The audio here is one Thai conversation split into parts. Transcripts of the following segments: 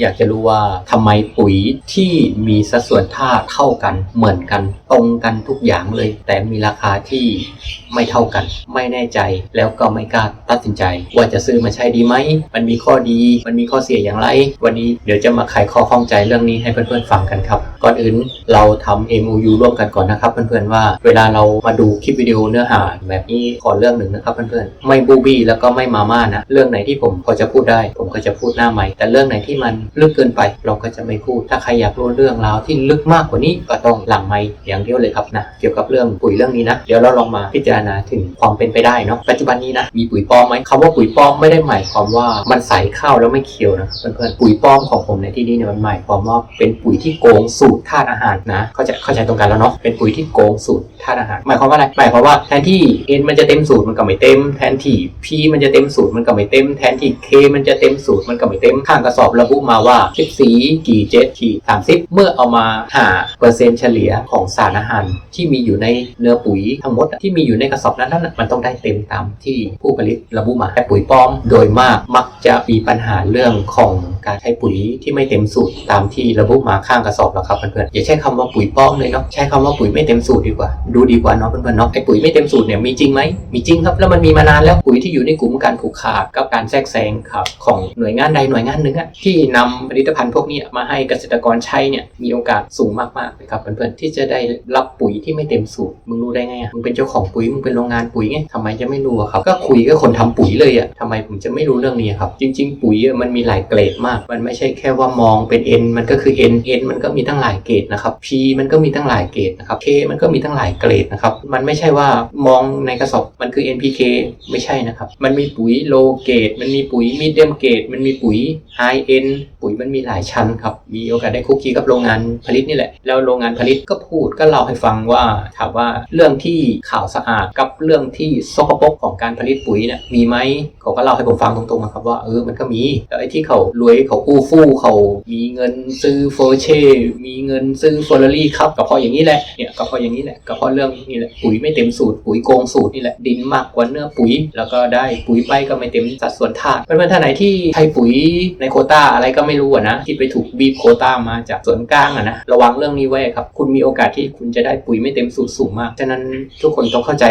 อยากจะรู้ว่าทำไมปุ๋ยที่มีสัดส่วนธาตุเท่ากันเหมือนกัน ตรงกันทุกอย่างเลย แต่มีราคาที่ไม่เท่ากัน ไม่แน่ใจแล้วก็ไม่กล้าตัดสินใจ ว่าจะซื้อมาใช้ดีไหม มันมีข้อดี มันมีข้อเสียอย่างไร วันนี้เดี๋ยวจะมาไขข้อข้องใจเรื่องนี้ให้เพื่อนๆฟังกันครับ ก่อนอื่นเราทำ MOU ร่วมกันก่อนนะครับ เพื่อนๆว่า เวลาเรามาดูคลิปวิดีโอเนื้อหาแบบนี้ขอเรื่องหนึ่งนะครับเพื่อนๆไม่บูบี้แล้วก็ไม่มาม่านะเรื่องไหนที่ผมพอจะพูดได้ ผมก็จะพูดหน้าใหม่ แต่เรื่องไหนที่มันลึกเกินไป เราก็จะไม่พูด ถ้าใครอยากรู้เรื่องราวที่ลึกมากกว่านี้ก็ต้องหลังไมค์อย่างเดียวเลยครับนะเกี่ยวกับเรื่องปุ๋ยเรื่องนี้นะเดี๋ยวเราลองมาพิจารณาถึงความเป็นไปได้เนาะปัจจุบันนี้นะมีปุ๋ยปลอมไหมคำว่าปุ๋ยปลอมไม่ได้หมายความว่ามันใส่ข้าวแล้วไม่เคี้ยวนะเพื่อนๆปุ๋ยปลอมของผมในที่นี้เนี่ยมันหมายความว่าเป็นปุ๋ยที่โกงสูตรธาตุอาหารนะเข้าใจเข้าใจตรงกันแล้วเนาะเป็นปุ๋ยที่โกงสูตรธาตุอาหารหมายความว่าอะไรหมายความว่าแทนที่ N มันจะเต็มสูตรมันก็ไม่เต็มแทนที่ P มันจะเต็มสูตรมันก็ไม่เต็มแทนที่ K มันจะเต็มสูตรมันก็ไม่เต็มข้างกระสอบระบุมาว่า 14กี่7กี่30เมื่อเอามาหาเปอร์เซ็นต์เฉลี่ยของสารอาหารที่มีอยู่ในเนื้อปุ๋ยทั้งหมดที่มีอยู่ในกระสอบนั้นๆน่ะมันต้องได้เต็มตามที่ผู้ผลิตระบุมาแต่ปุ๋ยปลอม โดยมากมักจะมีปัญหาเรื่องของการใช้ปุ๋ยที่ไม่เต็มสูตรตามที่ระบุมาข้างกระสอบหรอกครับเพื่อนๆอย่าใช้คำว่าปุ๋ยปลอมเลยเนาะใช้คำว่าปุ๋ยไม่เต็มสูตรดีกว่า ดูดีกว่าเนาะเพื่อนๆเนาะไอ้ปุ๋ยไม่เต็มสูตรเนี่ยมีจริงไหมมีจริงครับแล้วมันมีมานานแล้วปุ๋ยที่อยู่ในกลุ่มการผูกขาดกับการแทรกแซงครับของหน่วยงานใดหน่วยงานหนึ่งอะที่นำผลิตภัณฑ์พวกนี้มาให้เกษตรกรใช้เนี่ยมีโอกาสสูงมากๆเลยครับเพื่อนๆที่จะได้รับปุ๋ยที่ไม่เต็มสูตรมึงรู้ได้ไงอะมึงเป็นเจ้าของปุ๋ยมึงเป็นโรงงานปุ๋ยไงทำไมจะไม่รู้ครับก็คุยกับคนทำปุ๋ยเลยอะทำไมผมจะไม่รู้เรื่องนี้ครับจริง ๆ ปุ๋ยมันมีหลายเกรดมาก มันไม่ใช่แค่ว่ามองเป็น N มันก็คือ N N มันก็มีตั้งหลายเกรดนะครับ P มันก็มีตั้งหลายเกรดนะครับ K มันก็มีตั้งหลายเกรดนะครับมันไม่ใช่ว่ามองในกระสอบมันคือ NPK ไม่ใช่นะครับมันมีปุ๋ยโลเกรดมันมีปุ๋ยมีเดียมเกรดมันมีปุ๋ย High N ปุ๋ยมันมีหลายชั้นครับ มีโอกาสได้คุกคีกับโรงงานผลิตนี่แหละ แล้วโรงงานผลิตก็พูดก็เล่าให้ฟังว่าถามว่าเรื่องที่ข่าวสะอาดกับเรื่องที่สกปรกของการผลิตปุ๋ยเนี่ยมีไหมเขาก็เล่าให้ผมฟังตรงๆครับว่าเออมันก็มีแต่ไอ้ที่เขารวยเขาอู้ฟู่เขามีเงินซื้อโฟเช่มีเงินซื้อเฟอร์รารี่ครับก็เพราะอย่างนี้แหละเนี่ยก็เพราะอย่างนี้แหละก็เพราะเรื่องนี้แหละปุ๋ยไม่เต็มสูตรปุ๋ยโกงสูตรนี่แหละดินมากกว่าเนื้อปุ๋ย แล้วก็ได้ปุ๋ยไปก็ไม่เต็มสัดส่วนธาตุเพื่อนๆท่านไหนที่ใช้ปุ๋ยในโคต้าอะไรก็ไม่รู้อะนะที่ไปถูกบีบโคต้ามาจากส่วนกลางอะนะระวังเรื่องนี้ไว้ครับ คุณมีโอกาสที่คุณจะได้ปุ๋ยไม่เต็มสูตรสูงมาก ฉะนั้นทุกคนต้องเข้าใจ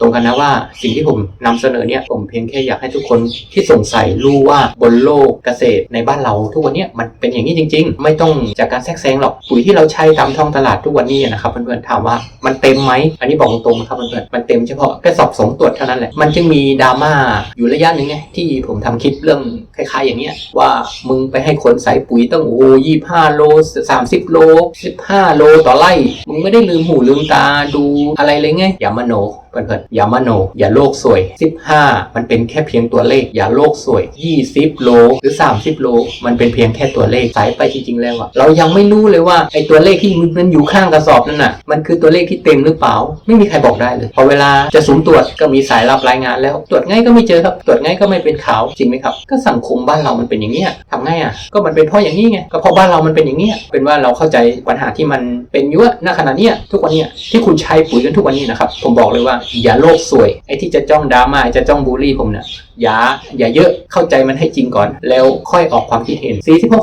ตรงกันนะว่าสิ่งที่ผมนำเสนอเนี่ยผมเพียงแค่อยากให้ทุกคนที่สงสัยรู้ว่าบนโลกเกษตรในบ้านเราทุกวันนี้มันเป็นอย่างนี้จริง ๆ ไม่ต้องจากการแทรกแซงหรอกปุ๋ยที่เราใช้ตามท้องตลาดทุกวันนี้นะครับเพื่อนๆถามว่ามันเต็มไหมอันนี้บอกตรงๆนะครับเพื่อนๆมันเต็มเฉพาะแค่สอบสองตรวจเท่านั้นแหละมันจึงมีดราม่าอยู่ระยะหนึ่งไงที่ผมทำคลิปเรื่องคล้ายๆ อย่างเงี้ยว่ามึงไปให้คนใส่ปุ๋ยตั้งโอ้ยี่ห้าโลสามสิบโลสิบห้าโลต่อไร่มึงไม่ได้ลืมหูลืมตาดูอะไรเลยไงอย่ามโนเพื่อนๆอย่ามโน อย่าโลกสวย 15 มันเป็นแค่เพียงตัวเลข อย่าโลกสวย 20 โล หรือ 30 โล มันเป็นเพียงแค่ตัวเลขสายไปจริงๆแล้วอะเรายังไม่รู้เลยว่าไอ้ตัวเลขที่มันอยู่ข้างกระสอบนั่นน่ะมันคือตัวเลขที่เต็มหรือเปล่า ไม่มีใครบอกได้เลย พอเวลาจะสุ่มตรวจก็มีสายรับรายงานแล้ว ตรวจง่ายก็ไม่เจอครับ ตรวจง่ายก็ไม่เป็นข่าวจริงไหมครับ ก็สังคมบ้านเรามันเป็นอย่างเงี้ยทำไงอะก็มันเป็นเพราะอย่างนี้ไงก็เพราะบ้านเรามันเป็นอย่างเงี้ยเป็นว่าเราเข้าใจปัญหาที่มันเป็นอยู่อะณขณะเนี้ยทุกวันเนี้ยที่คุณใช้ปุ๋ยกันทุกวันนี้นะครับผมบอกเลยว่าอย่าโลกสวยไอ้ที่จะจ้องดราม่าจะจ้องบูลลี่ผมเนี่ย อย่าอย่าเยอะเข้าใจมันให้จริงก่อน แล้วค่อยออกความคิดเห็น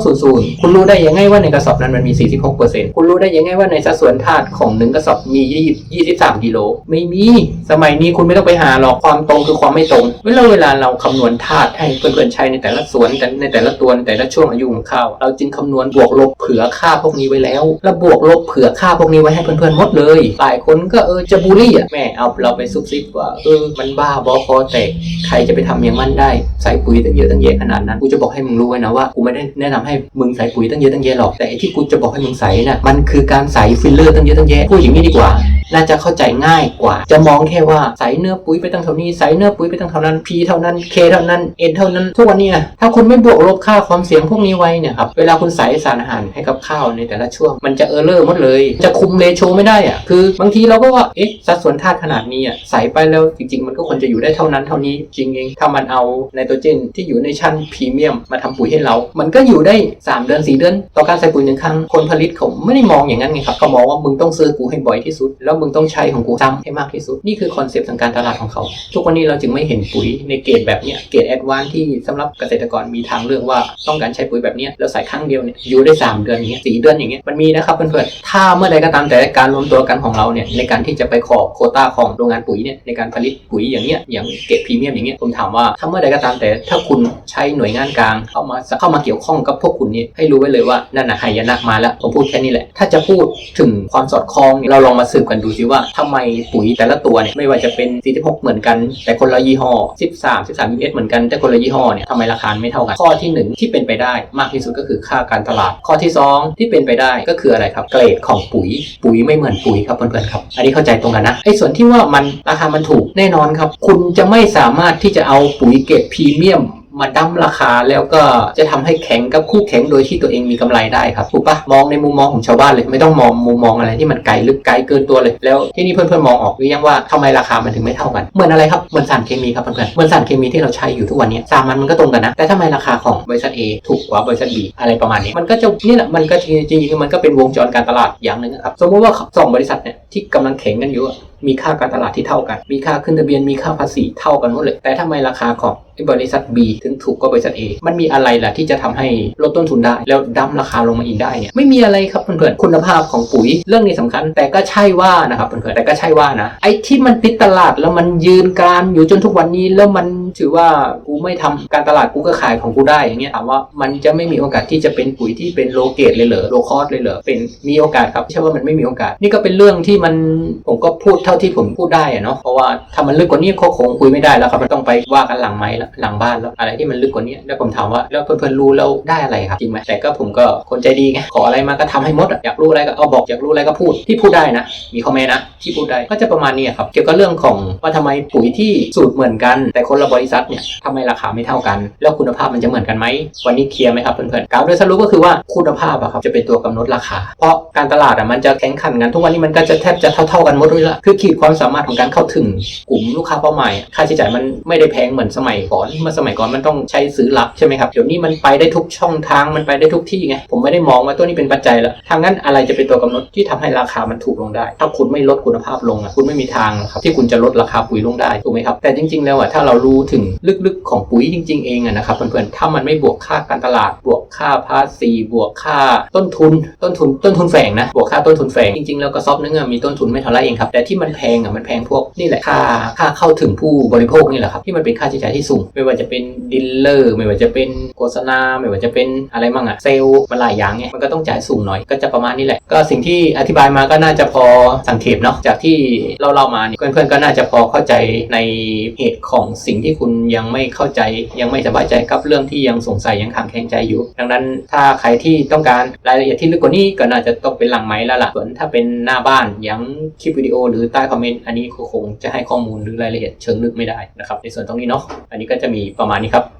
4600 คุณรู้ได้ยังไงว่าในกระสอบนั้นมันมี 46%คุณรู้ได้ยังไงว่าในสัดส่วนธาตุของหนึ่งกระสอบมี 23กิโลไม่มี สมัยนี้คุณไม่ต้องไปหาหรอกความตรงคือความไม่ตรงเวลาเวลาเราคำนวณธาตุให้เพื่อนๆใช้ในแต่ละส่วนแต่ในแต่ละตัวในแต่ละช่วงอายุของข้าวเราจึงคำนวณบวกลบเผื่อค่าพวกนี้ไว้แล้วแล้วบวกลบเผื่อค่าพวกนี้ไว้ให้เพื่อนๆหมดเลยหลายคนก็เออจะบูลลี่อะแม่เอาเราไปซุบซิบว่าเออมันบ้าบอคอแตกใครจะไปทำย่างมันได้ใส่ปุ๋ยตั้งเยอะตั้งแยะขนาดนั้นกูจะบอกให้มึงรู้ไว้นะว่ากูไม่ได้แนะนำให้มึงใส่ปุ๋ยตั้งเยอะตั้งแยะหรอกแต่ไอ้ที่กูจะบอกให้มึงใส่น่ะมันคือการใส่ฟิลเลอร์ตั้งเยอะตั้งแยะพูดอย่างนี้ดีกว่าน่าจะเข้าใจง่ายกว่า จะมองแค่ว่าใส่เนื้อปุ๋ยไปตั้งเท่านี้ใส่เนื้อปุ๋ยไปตั้งเท่านั้น P เท่านั้น K เท่านั้น N เท่านั้น ทุกวันนี้ถ้าคุณไม่บวกลบค่าความเสี่ยงพวกนี้ไว้เนี่ยครับเวลาคุณใส่สารอาหารให้กับข้าวในแต่ละช่วง มันจะเออร์เลอร์หมดเลย จะคุมเรโชไม่ได้อะคือบางทีเราก็ว่าเอ๊ะสัดส่วนธาตุขนาดนี้อะใส่ไปแล้วจริง ๆ มันก็ควรจะอยู่ได้เท่านั้นเท่านี้จริงเองทำไมมันเอาไนโตรเจนที่อยู่ในชั้นพรีเมียมมาทำปุ๋ยให้เรา มันก็อยู่ได้ 3 เดือน 4 เดือน ต่อการใส่ปุ๋ยหนึ่งครั้ง คนผลิตเขาไม่ได้มองอย่างนั้นไงครับเขามองว่ามึงต้องซื้อกูให้บ่อยที่สุด แล้วมึงต้องใช้ของกูซ้ำให้มากที่สุด นี่คือคอนเซปต์ทางการตลาดของเขา ทุกวันนี้เราจึงไม่เห็นปุ๋ยในเกรดแบบเนี้ย เกรดแอดวานที่สำหรับเกษตรกรมีทางเลือกว่าต้องการใช้ปุ๋ยแบบเนี้ยแล้วใส่ครั้งเดียวเนี่ยอยู่ได้ 3 เดือนอย่างเงี้ยสเดือนอย่างเงี้ยมันมีนะครับเพื่อนๆถ้าเมื่อใดก็ตามแต่การรวมตัวกันของเราเนี่ยในการที่จะไปขอโคต้าของโรงงานปุ๋ยเนี่ยในการผลิตปุ๋ยอย่างเงี้ยอย่างเกรดพรีเมียมอย่างเงี้ยผมถามว่าถ้าเมื่อใดก็ตามแต่ถ้าคุณใช้หน่วยงานกลางเข้ามาเข้ามาเกี่ยวข้องกับพวกคุณนี่ให้รู้ไว้เลยว่านั่นนะหายนะมาแล้วผมพูดแค่นี้แหละ ถ้าจะพูดถึงความสอดคล้องเนี่ยเราลองมาสืบกันดูซิว่าทำไมปุ๋ยแต่ละตัวเนี่ยไม่ว่าจะเป็น46เหมือนกัน แต่คนละยี่ห้อ13 13 21เหมือนกันแต่คนละยี่ห้อเนี่ยทำไมราคาไม่เท่ากัน ข้อที่หนึ่งที่เป็นไปได้มากที่สุดก็คือค่าการตลาด ข้อที่สองที่เป็นไปได้ก็คืออะไรครับเกรดของปุ๋ย ปุ๋ยไม่เหมือนปุ๋ยครับเพื่อนๆครับ อันนี้เข้าใจตรงกันนะไอ้ส่วนที่ว่ามันราคามันถูกแน่นอนครับ คุณจะไม่สามารถที่จะเอาปุ๋ยเกรดพรีเมียมมาดั้มราคาแล้วก็จะทำให้แข่งกับคู่แข่งโดยที่ตัวเองมีกำไรได้ครับถูกปะมองในมุมมองของชาวบ้านเลยไม่ต้องมองมุมมองอะไรที่มันไกลลึกไกลเกินตัวเลย แล้วที่นี่เพื่อนๆมองออกหรือยังว่าทำไมราคามันถึงไม่เท่ากันเหมือนอะไรครับเหมือนสารเคมีครับเพื่อนๆเหมือนสารเคมีที่เราใช้อยู่ทุกวันนี้สามันมันก็ตรงกันนะแต่ทำไมราคาของบริษัท A ถูกกว่าบริษัท B อะไรประมาณนี้มันก็จะนี่แหละมันก็จริงๆมันก็เป็นวงจรการตลาดอย่างหนึ่งอะครับสมมติว่าสองบริษัทเนี่ยที่กำลังแข่งกันอยู่ มีค่าการตลาดที่เท่ากัน มีค่าขึ้นทะเบียน มีค่าภาษีเท่ากันหมดเลย แต่ทำไมราคาของบริษัท B ถึงถูกกว่าบริษัท A มันมีอะไรล่ะที่จะทำให้ลดต้นทุนได้ แล้วดั้มราคาลงมาอีกได้เนี่ย ไม่มีอะไรครับเพื่อนๆ คุณภาพของปุ๋ยเรื่องนี้สำคัญ แต่ก็ใช่ว่านะครับเพื่อนๆ แต่ก็ใช่ว่านะ ไอ้ที่มันติดตลาดแล้วมันยืนกานอยู่จนทุกวันนี้ แล้วมันถือว่ากูไม่ทำการตลาดกูก็ขายของกูได้ อย่างเงี้ยถามว่ามันจะไม่มีโอกาสที่จะเป็นปุ๋ยที่เป็นโลเกตเลยเหรอ โลคอสเลยเหรอ เป็นมีโอกาสครับไม่ใช่ว่ามันไม่มีโอกาส นี่ก็เป็นเรื่องที่มันผมก็พูดท่าที่ผมพูดได้อะเนาะเพราะว่าถ้ามันลึกกว่านี้ก็คงคุยไม่ได้แล้วครับมันต้องไปว่ากันหลังไม้แล้วหลังบ้านแล้วอะไรที่มันลึกกว่านี้แล้วผมถามว่าแล้วเพื่อนๆรู้แล้วได้อะไรครับจริงไหมแต่ก็ผมก็คนใจดีไงขออะไรมาก็ทำให้หมดอยากรู้อะไรก็เอาบอกอยากรู้อะไรก็พูดที่พูดได้นะ มีคอมเมนต์นะ ที่พูดได้ก็จะประมาณนี้ครับเกี่ยวกับเรื่องของว่าทำไมปุ๋ยที่สูตรเหมือนกัน แต่คนละบริษัทเนี่ยทำไมราคาไม่เท่ากัน แล้วคุณภาพมันจะเหมือนกันไหมวันนี้เคลียร์ไหมครับเพื่อนๆกล่าวโดยสรุปก็คือว่าคุณภาพอะครับจะเป็นตัวกำหนดราคา เพราะการตลาดอะมันจะแข่งขันกันทุกวันนี้มันก็จะแทบจะเท่าๆกันหมดเลยละคือขีดความสามารถของการเข้าถึงกลุ่มลูกค้าเป้าหมาย ค่าใช้จ่ายมันไม่ได้แพงเหมือนสมัยก่อนเมื่อสมัยก่อนมันต้องใช้ซื้อลักใช่ไหมครับเดี๋ยวนี้มันไปได้ทุกช่องทางมันไปได้ทุกที่ไงผมไม่ได้มองว่าตัวนี้เป็นปัจจัยละทางนั้นอะไรจะเป็นตัวกำหนดที่ทำให้ราคามันถูกลงได้ ถ้าคุณไม่ลดคุณภาพลงอะคุณไม่มีทางครับที่คุณจะลดราคาปุ๋ยลงได้ถูกไหมครับแต่จริง ๆ แล้วอะถ้าเรารู้ถึงลึกๆของปุ๋ยจริง ๆ เองอะนะครับเพื่อนๆถ้ามันไม่บวกค่าการตลาด บวกค่าภาษีบวกค่าต้นทุน ต้นทุนต้นทุนแฝงนะบวกค่าต้นทุนแฝงจริงๆแล้วกระสอบนึงอะมีต้นทุนไม่เท่าไรเองครับแต่ที่มันแพงอะมันแพงพวกนี่แหละค่าค่าเข้าถึงผู้บริโภคนี่แหละครับที่มันเป็นค่าใช้จ่ายที่สูง ไม่ว่าจะเป็นดีลเลอร์ไม่ว่าจะเป็นโฆษณา ไม่ว่าจะเป็นอะไรมั่งอะเซลล์มันหลายอย่างเนี่ยมันก็ต้องจ่ายสูงหน่อยก็จะประมาณนี้แหละ ก็สิ่งที่อธิบายมาก็น่าจะพอสังเกตเนาะจากที่เราเล่ามาเนี่ยเพื่อนๆก็น่าจะพอเข้าใจในเหตุของสิ่งที่คุณยังไม่เข้าใจ ยังไม่สบายใจกับเรื่องที่ยังสงสัยยังขังแข็งใจอยู่ ดังนั้นถ้าใครที่ต้องการรายละเอียดที่ลึกกว่านี้ก็น่าจะต้องเป็นหลังไม้แล้วล่ะส่วนถ้าเป็นหน้าบ้านยังคลิปวิดีโอหรือใต้คอมเมนต์อันนี้คงจะให้ข้อมูลหรือรายละเอียดเชิงลึกไม่ได้นะครับ ในส่วนตรงนี้เนาะอันนี้ก็จะมีประมาณนี้ครับ